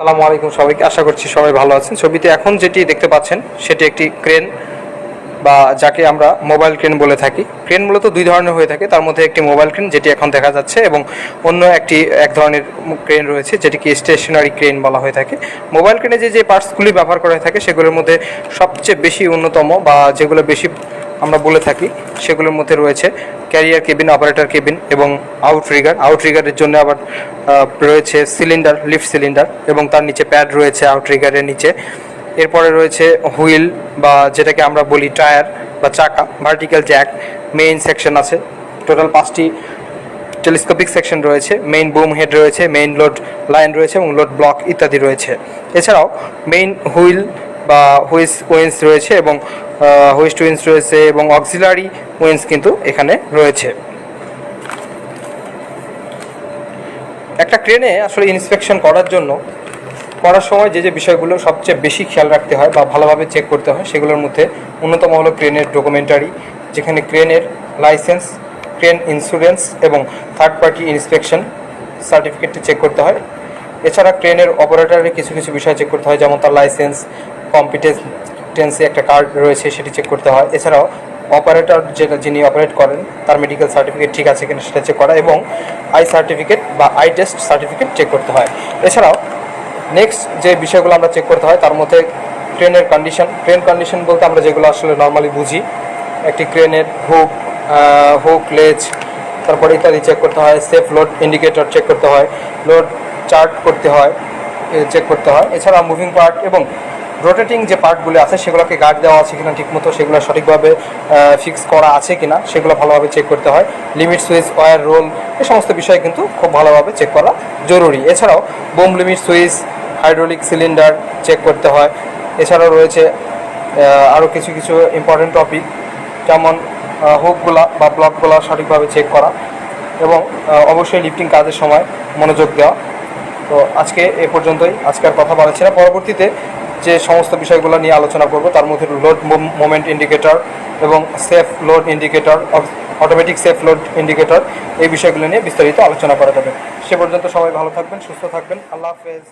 সালামু আলাইকুম সবাইকে, আশা করছি সবাই ভালো আছেন। ছবিতে এখন যেটি দেখতে পাচ্ছেন, সেটি একটি ক্রেন বা যাকে আমরা মোবাইল ক্রেন বলে থাকি। ক্রেন মূলত দুই ধরনের হয়ে থাকে। তার মধ্যে একটি মোবাইল ক্রেন, যেটি এখন দেখা যাচ্ছে, এবং অন্য একটি, এক ধরনের ক্রেন রয়েছে, যেটিকে স্টেশনারি ক্রেন বলা হয়ে থাকে। মোবাইল ক্রেনে যে যে পার্টসগুলি ব্যবহার করা হয়ে থাকে, সেগুলোর মধ্যে সবচেয়ে বেশি অন্যতম বা যেগুলো বেশি আমরা বলে থাকি, সেগুলোর মধ্যে রয়েছে ক্যারিয়ার কেবিন অপারেটর কেবিন এবং আউট আউটরিগার আউটরিগারের জন্য আবার রয়েছে সিলিন্ডার লিফট সিলিন্ডার এবং তার নিচে প্যাড রয়েছে আউটরিগারের নিচে। এরপরে রয়েছে হুইল বা যেটাকে আমরা বলি টায়ার বা চাকা ভার্টিক্যাল জ্যাক মেইন সেকশন আছে। টোটাল পাঁচটি টেলিস্কোপিক সেকশন রয়েছে মেইন বুম হেড রয়েছে মেইন লোড লাইন রয়েছে এবং লোড ব্লক ইত্যাদি রয়েছে। এছাড়াও মেইন হুইল বা হুইস উইন্স রয়েছে এবং হুইস্ট উইন্স রয়েছে এবং অক্সিলারি উইন্স কিন্তু এখানে রয়েছে। একটা ক্রেনে আসলে ইন্সপেকশন করার জন্য করার সময় যে যে বিষয়গুলো সবচেয়ে বেশি খেয়াল রাখতে হয় বা ভালোভাবে চেক করতে হয়, সেগুলোর মধ্যে অন্যতম হলো ক্রেনের ডকুমেন্টারি যেখানে ক্রেনের লাইসেন্স ক্রেন ইন্স্যুরেন্স এবং থার্ড পার্টি ইন্সপেকশন সার্টিফিকেটটি চেক করতে হয়। এছাড়া ক্রেনের অপারেটরের কিছু কিছু বিষয় চেক করতে হয়, যেমন তার লাইসেন্স কম্পিটেন্সি একটা কার্ড রয়েছে, সেটি চেক করতে হয়। এছাড়াও অপারেটর যেটা যিনি অপারেট করেন, তার মেডিকেল সার্টিফিকেট ঠিক আছে কিনা সেটা চেক করা এবং আই সার্টিফিকেট বা আই টেস্ট সার্টিফিকেট চেক করতে হয়। এছাড়াও নেক্সট যে বিষয়গুলো আমরা চেক করতে হয়, তার মধ্যে ট্রেনের কন্ডিশন ট্রেন কন্ডিশন বলতে আমরা যেগুলো আসলে নর্মালি বুঝি, একটি ক্রেনের হুক হুক লেজ তারপরে ইত্যাদি চেক করতে হয় সেফ লোড ইন্ডিকেটর চেক করতে হয় লোড চার্ট করতে হয় চেক করতে হয়। এছাড়া মুভিং পার্ট এবং রোটেটিং যে পার্টগুলো আছে, সেগুলোকে গার্ড দেওয়া আছে কিনা ঠিকমতো, সেগুলো সঠিকভাবে ফিক্স করা আছে কিনা, সেগুলো ভালোভাবে চেক করতে হয়। লিমিট সুইচ ওয়ার রোল এ সমস্ত বিষয় কিন্তু খুব ভালোভাবে চেক করা জরুরি। এছাড়াও boom limit switch hydraulic cylinder check করতে হয়। এছাড়াও রয়েছে আরও কিছু কিছু ইম্পর্টেন্ট টপিক যেমন হুকগুলা বা ব্লকগুলা সঠিকভাবে চেক করা এবং অবশ্যই লিফটিং কাজের সময় মনোযোগ দেওয়া। তো আজকে এ পর্যন্তই। আজকের কথা না। পরবর্তীতে যে সমস্ত বিষয়গুলো নিয়ে আলোচনা করব, তার মধ্যে লোড মোমেন্ট ইন্ডিকেটর এবং safe load indicator automatic safe load indicator এই বিষয়গুলো নিয়ে বিস্তারিত আলোচনা করা যাবে। সে পর্যন্ত সবাই ভালো থাকবেন, সুস্থ থাকবেন। আল্লাহ হাফেজ।